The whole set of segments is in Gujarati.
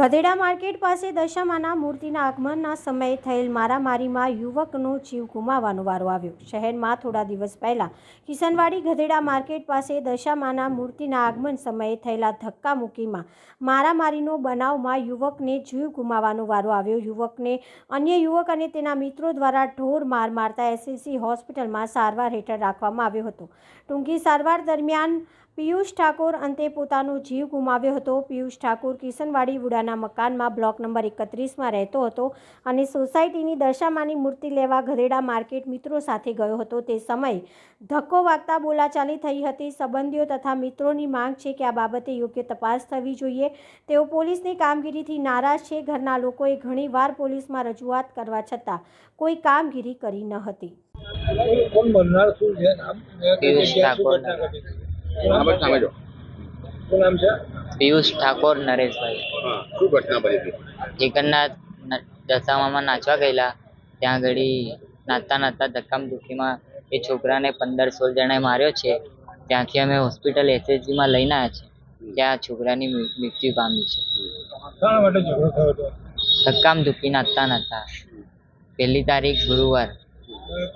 ગધેડા માર્કેટ પાસે દશામાના મૂર્તિના આગમનના સમયે થયેલ મારામારીમાં યુવકનો જીવ ગુમાવવાનો વારો આવ્યો. શહેરમાં થોડા દિવસ પહેલાં કિશનવાડી ગધેડા માર્કેટ પાસે દશામાના મૂર્તિના આગમન સમયે થયેલા ધક્કામુક્કીમાં મારામારીનો બનાવમાં યુવકને જીવ ગુમાવવાનો વારો આવ્યો. યુવકને અન્ય યુવક અને તેના મિત્રો દ્વારા ઢોર માર મારતા એસએસસી હોસ્પિટલમાં સારવાર હેઠળ રાખવામાં આવ્યો હતો. ટૂંકી સારવાર દરમિયાન પિયુષ ઠાકોર અંતે પોતાનો જીવ ગુમાવ્યો હતો. પિયુષ ઠાકોર કિશનવાડી વુડાના મકાનમાં બ્લોક નંબર એકત્રીસમાં રહેતો હતો અને સોસાયટીની દશામાની મૂર્તિ લેવા ઘરેડા માર્કેટ મિત્રો સાથે ગયો હતો. તે સમયે ધક્કો વાગતા બોલાચાલી થઈ હતી. સંબંધીઓ તથા મિત્રોની માંગ છે કે આ બાબતે યોગ્ય તપાસ થવી જોઈએ. તેઓ પોલીસની કામગીરીથી નારાજ છે. ઘરના લોકોએ ઘણીવાર પોલીસમાં રજૂઆત કરવા છતાં કોઈ કામગીરી કરી ન હતી. કોણ બનનાર શું છે? નામ સામે જો શું નામ છે? પિયુષ ઠાકોર નરેશભાઈ. શું ઘટના બની હતી? જગન્નાથ ન- દશામામાં નાચવા ગયેલા. ત્યાં ઘડી નાચતા નાચતા ધક્કામધુક્કીમાં એ છોકરાને પંદર સોળ જણાએ માર્યો છે. ત્યાંથી અમે હોસ્પિટલ એસએસજીમાં લઈને આવ્યા છે. ત્યાં છોકરાની મૃત્યુ પામી છે. ધક્કામ હતો? નાચતા નાચતા પહેલી તારીખ ગુરુવાર.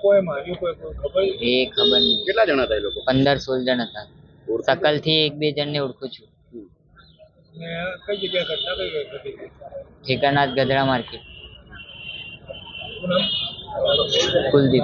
કોઈ માર્યું? કોઈ કોઈ ખબર? એ ખબર નહીં. કેટલા જણા હતા એ લોકો? પંદર સોળ જણ હતા. સકલથી એક બે જણને ઓળખું છું. ને કઈ જગ્યાએ ઘટના કઈ કઈ ગધડા માર્કેટ. કુલદીપ.